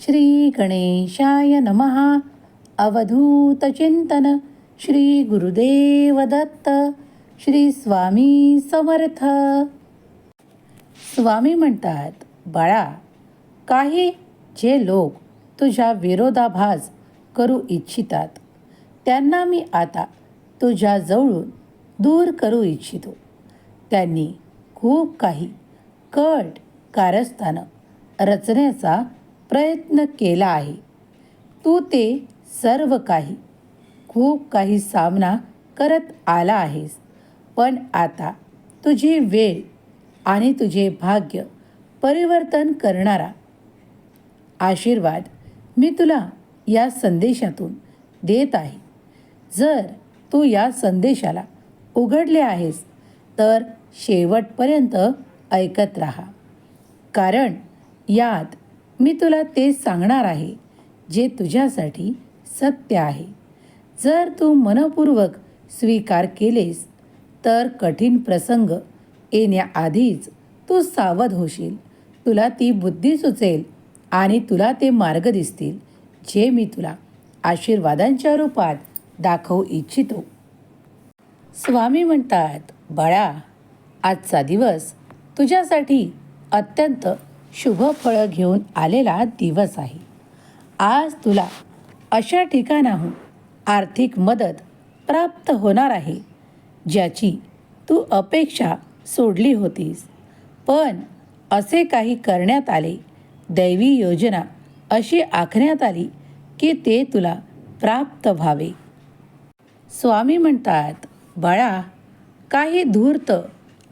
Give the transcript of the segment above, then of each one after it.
श्री गणेशाय नमः अवधूतचिंतन श्री गुरुदेव दत्त श्री स्वामी समर्थ। स्वामी म्हणतात बाळा काही जे लोक तुझ्या विरोधाभास करू इच्छितात त्यांना मी आता तुझ्या जवळून दूर करू इच्छितो. त्यांनी खूप काही कट कारस्थानं रचण्याचा प्रयत्न केला आहे. तू ते सर्व काही खूप काही सामना करत आला आहेस. पण आता तुझी वेळ आणि तुझे भाग्य परिवर्तन करणारा आशीर्वाद मी तुला या संदेशातून देत आहे. जर तू या संदेशाला उघडले आहेस तर शेवटपर्यंत ऐकत राहा. कारण यात मी तुला ते सांगणार आहे जे तुझ्यासाठी सत्य आहे. जर तू मनपूर्वक स्वीकार केलेस तर कठीण प्रसंग येण्याआधीच तू सावध होशील. तुला ती बुद्धी सुचेल आणि तुला ते मार्ग दिसतील जे मी तुला आशीर्वादांच्या रूपात दाखवू इच्छितो. स्वामी म्हणतात बाळा आजचा दिवस तुझ्यासाठी अत्यंत शुभ फळं घेऊन आलेला दिवस आहे. आज तुला अशा ठिकाणाहून आर्थिक मदत प्राप्त होणार आहे ज्याची तू अपेक्षा सोडली होतीस. पण असे काही करण्यात आले दैवी योजना अशी आखण्यात आली की ते तुला प्राप्त व्हावे. स्वामी म्हणतात बाळा काही धूर्त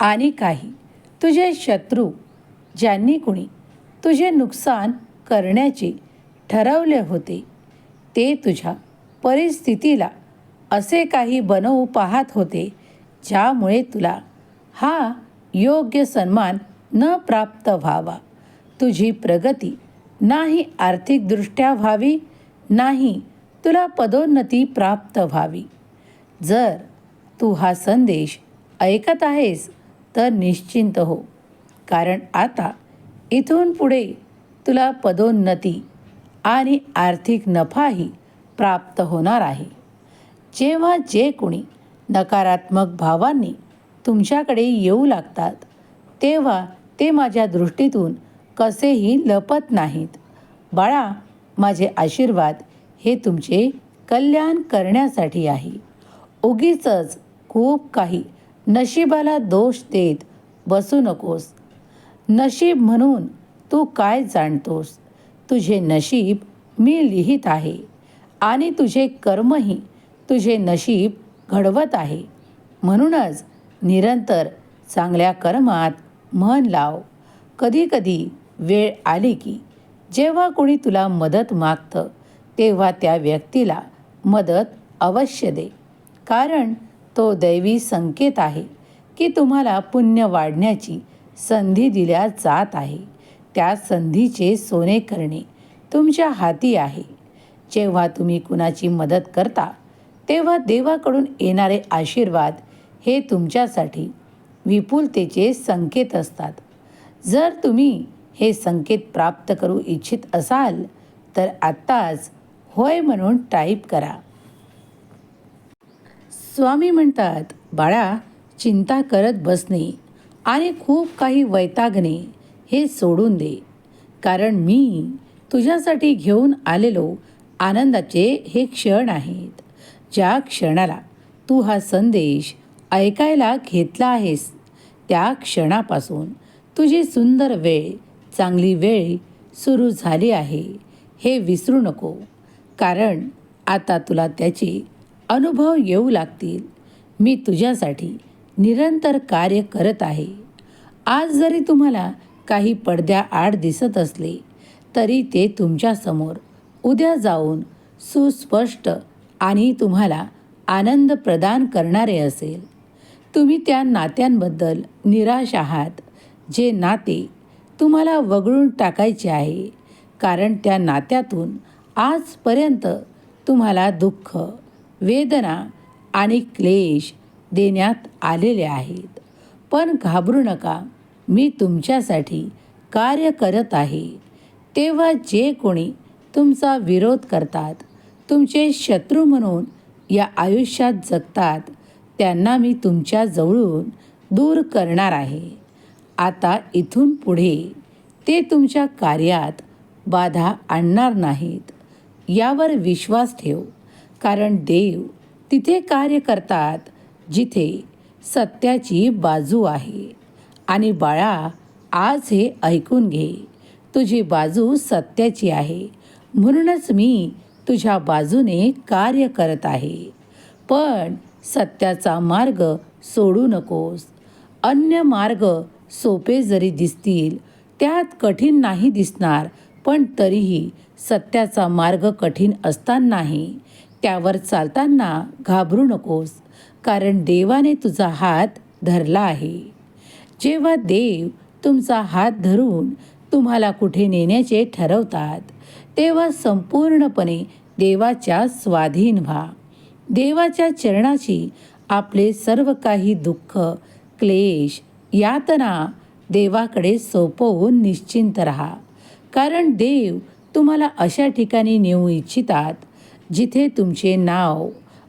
आणि काही तुझे शत्रू ज्यांनी कुणी तुझे नुकसान करण्याचे ठरवले होते ते तुझ्या परिस्थितीला असे काही बनवू पाहत होते ज्यामुळे तुला हा योग्य सन्मान न प्राप्त व्हावा. तुझी प्रगती नाही आर्थिकदृष्ट्या व्हावी नाही तुला पदोन्नती प्राप्त व्हावी. जर तू हा संदेश ऐकत आहेस तर निश्चिंत हो. कारण आता इथून पुढे तुला पदोन्नती आणि आर्थिक नफाही प्राप्त होणार आहे. जेव्हा जे कोणी नकारात्मक भावांनी तुमच्याकडे येऊ लागतात तेव्हा ते माझ्या दृष्टीतून कसेही लपत नाहीत. बाळा माझे आशीर्वाद हे तुमचे कल्याण करण्यासाठी आहे. उगीच खूप काही नशिबाला दोष देत बसू नकोस. नशीब म्हणून तू काय जाणतोस? तुझे नशीब मी लिहित आहे आणि तुझे कर्मही तुझे नशीब घडवत आहे. म्हणूनच निरंतर चांगल्या कर्मात मन लाव. कधीकधी वेळ आली की जेव्हा कोणी तुला मदत मागतं तेव्हा त्या व्यक्तीला मदत अवश्य दे. कारण तो दैवी संकेत आहे की तुम्हाला पुण्य वाढण्याची संधी दिल्या जात आहे. त्या संधीचे सोने करणे तुमच्या हाती आहे. जेव्हा तुम्ही कुणाची मदत करता तेव्हा देवाकडून येणारे आशीर्वाद हे तुमच्यासाठी विपुलतेचे संकेत असतात. जर तुम्ही हे संकेत प्राप्त करू इच्छित असाल तर आत्ताच होय म्हणून टाईप करा. स्वामी म्हणतात बाळा चिंता करत बसणे आणि खूप काही वैतागणे हे सोडून दे. कारण मी तुझ्यासाठी घेऊन आलेलो आनंदाचे हे क्षण आहेत. ज्या क्षणाला तू हा संदेश ऐकायला घेतला आहेस त्या क्षणापासून तुझी सुंदर वेळ चांगली वेळ सुरू झाली आहे. हे विसरू नको. कारण आता तुला त्याचे अनुभव येऊ लागतील. मी तुझ्यासाठी निरंतर कार्य करत आहे. आज जरी तुम्हाला काही पडद्याआड दिसत असले तरी ते तुमच्यासमोर उद्या जाऊन सुस्पष्ट आणि तुम्हाला आनंद प्रदान करणारे असेल. तुम्ही त्या नात्यांबद्दल निराश आहात जे नाते तुम्हाला वगळून टाकायचे आहे कारण त्या नात्यातून आजपर्यंत तुम्हाला दुःख वेदना आणि क्लेश देण्यात आलेले आहेत. पण घाबरू नका मी तुमच्यासाठी कार्य करत आहे. तेव्हा जे कोणी तुमचा विरोध करतात तुमचे शत्रू म्हणून या आयुष्यात जगतात त्यांना मी तुमच्या जवळून दूर करणार आहे. आता इथून पुढे ते तुमच्या कार्यात बाधा आणणार नाहीत. यावर विश्वास ठेव कारण देव तिथे कार्य करतात जिथे सत्याची बाजू आहे. आणि बाळा आज हे ऐकून घे. तुझी बाजू सत्याची आहे. म्हणूनच मी तुझ्या बाजूने कार्य करत आहे. पण सत्याचा मार्ग सोडू नकोस. अन्य मार्ग सोपे जरी दिसतील त्यात कठीण नाही दिसणार पण तरीही सत्याचा मार्ग कठीण असतानाही त्यावर चालताना घाबरू नकोस कारण देवाने तुझा हात धरला आहे. जेव्हा देव तुमचा हात धरून तुम्हाला कुठे नेण्याचे ठरवतात तेव्हा संपूर्णपणे देवाच्या स्वाधीन व्हा. देवाच्या चरणाची आपले सर्व काही दुःख क्लेश यातना देवाकडे सोपवून निश्चिंत राहा. कारण देव तुम्हाला अशा ठिकाणी नेऊ इच्छितात जिथे तुमचे नाव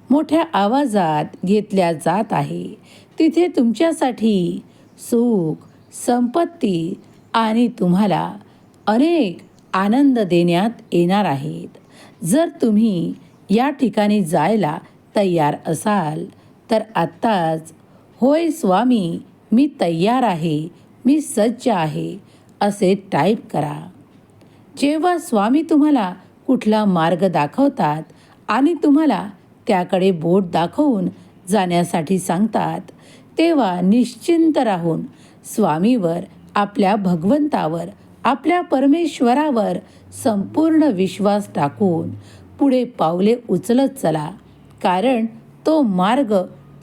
मोठ्या आवाजात घेतल्या जात आहे तिथे तुमच्यासाठी सुख संपत्ती आणि तुम्हाला अनेक आनंद देण्यात येणार आहेत. जर तुम्ही या ठिकाणी जायला तयार असाल तर आत्ताच होय स्वामी मी तयार आहे मी सज्ज आहे असे टाईप करा. जेव्हा स्वामी तुम्हाला कुठला मार्ग दाखवतात आणि तुम्हाला त्याकडे बोट दाखवून जाण्यासाठी सांगतात तेव्हा निश्चिंत राहून स्वामीवर आपल्या भगवंतावर आपल्या परमेश्वरावर संपूर्ण विश्वास टाकून पुढे पावले उचलत चला कारण तो मार्ग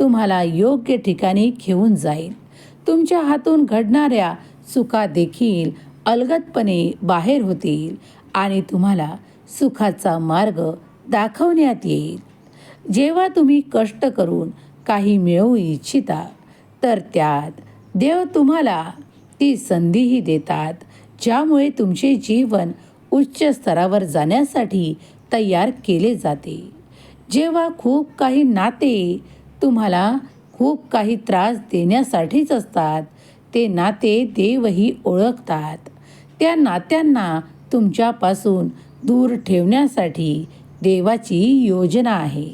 तुम्हाला योग्य ठिकाणी घेऊन जाईल. तुमच्या हातून घडणाऱ्या चुका देखील अलगदपणे बाहेर होतील आणि तुम्हाला सुखाचा मार्ग दाखवण्यात येईल. जेव्हा तुम्ही कष्ट करून काही मिळवू इच्छिता तर त्यात देव तुम्हाला ती संधीही देतात ज्यामुळे तुमचे जीवन उच्च स्तरावर जाण्यासाठी तयार केले जाते. जेव्हा खूप काही नाते तुम्हाला खूप काही त्रास देण्यासाठीच असतात ते नाते देवही ओळखतात. त्या नात्यांना तुमच्यापासून दूर ठेवण्यासाठी देवाची योजना आहे.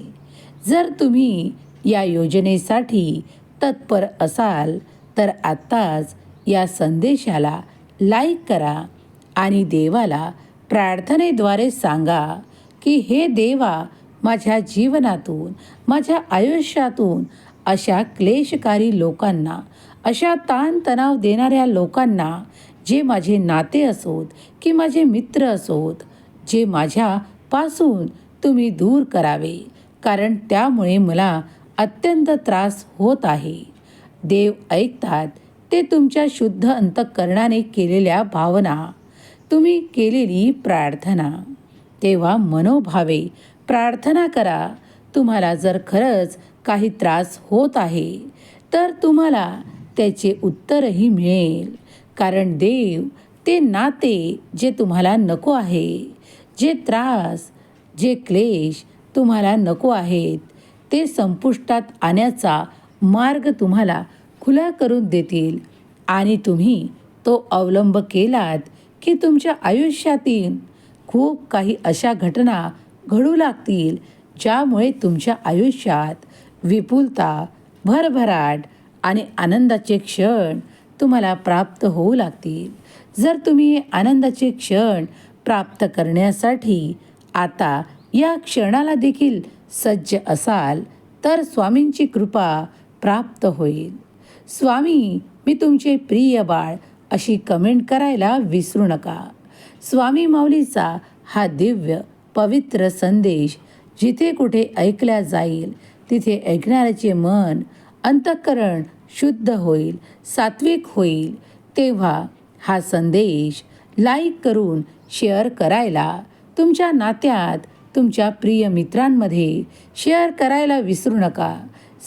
जर तुम्ही या योजनेसाठी तत्पर असाल तर आत्ताच या संदेशाला लाईक करा आणि देवाला प्रार्थनेद्वारे सांगा की हे देवा माझ्या जीवनातून माझ्या आयुष्यातून अशा क्लेशकारी लोकांना अशा ताणतणाव देणाऱ्या लोकांना जे माझे नाते असोत की माझे मित्र असोत जे माझ्यापासून तुम्ही दूर करावे. कारण त्यामुळे मला अत्यंत त्रास होत आहे. देव ऐकतात ते तुमच्या शुद्ध अंतःकरणाने केलेल्या भावना. तुम्ही केलेली प्रार्थना. तेव्हा मनोभावे प्रार्थना करा. तुम्हाला जर खरंच काही त्रास होत आहे तर तुम्हाला त्याचे उत्तरही मिळेल. कारण देव ते नाते जे तुम्हाला नको आहे जे त्रास जे क्लेश तुम्हाला नको आहेत ते संपुष्टात आणण्याचा मार्ग तुम्हाला खुला करून देतील. आणि तुम्ही तो अवलंब केलात की तुमच्या आयुष्यातील खूप काही अशा घटना घडू लागतील ज्यामुळे तुमच्या आयुष्यात विपुलता भरभराट आणि आनंदाचे क्षण तुम्हाला प्राप्त होऊ लागतील. जर तुम्ही आनंदाचे क्षण प्राप्त करण्यासाठी आता या क्षणाला देखील सज्ज असाल तर स्वामींची कृपा प्राप्त होईल. स्वामी मी तुमचे प्रिय बाळ अशी कमेंट करायला विसरू नका. स्वामी माऊलीचा हा दिव्य पवित्र संदेश जिथे कुठे ऐकल्या जाईल तिथे ऐकणाऱ्याचे मन अंतःकरण शुद्ध होईल सात्विक होईल तेव्हा हा संदेश लाईक करून शेअर करायला तुमच्या नात्यात तुमच्या प्रिय मित्रांमध्ये शेअर करायला विसरू नका.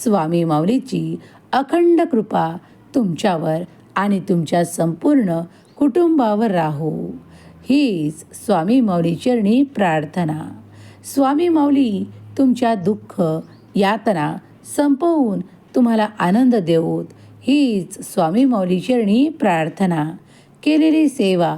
स्वामी माऊलीची अखंड कृपा तुमच्यावर आणि तुमच्या संपूर्ण कुटुंबावर राहो. हीच स्वामी माऊली चरणी प्रार्थना. स्वामी माऊली तुमच्या दुःख यातना संपवून तुम्हाला आनंद देऊत हीच स्वामी माऊली चरणी प्रार्थना. केलेली सेवा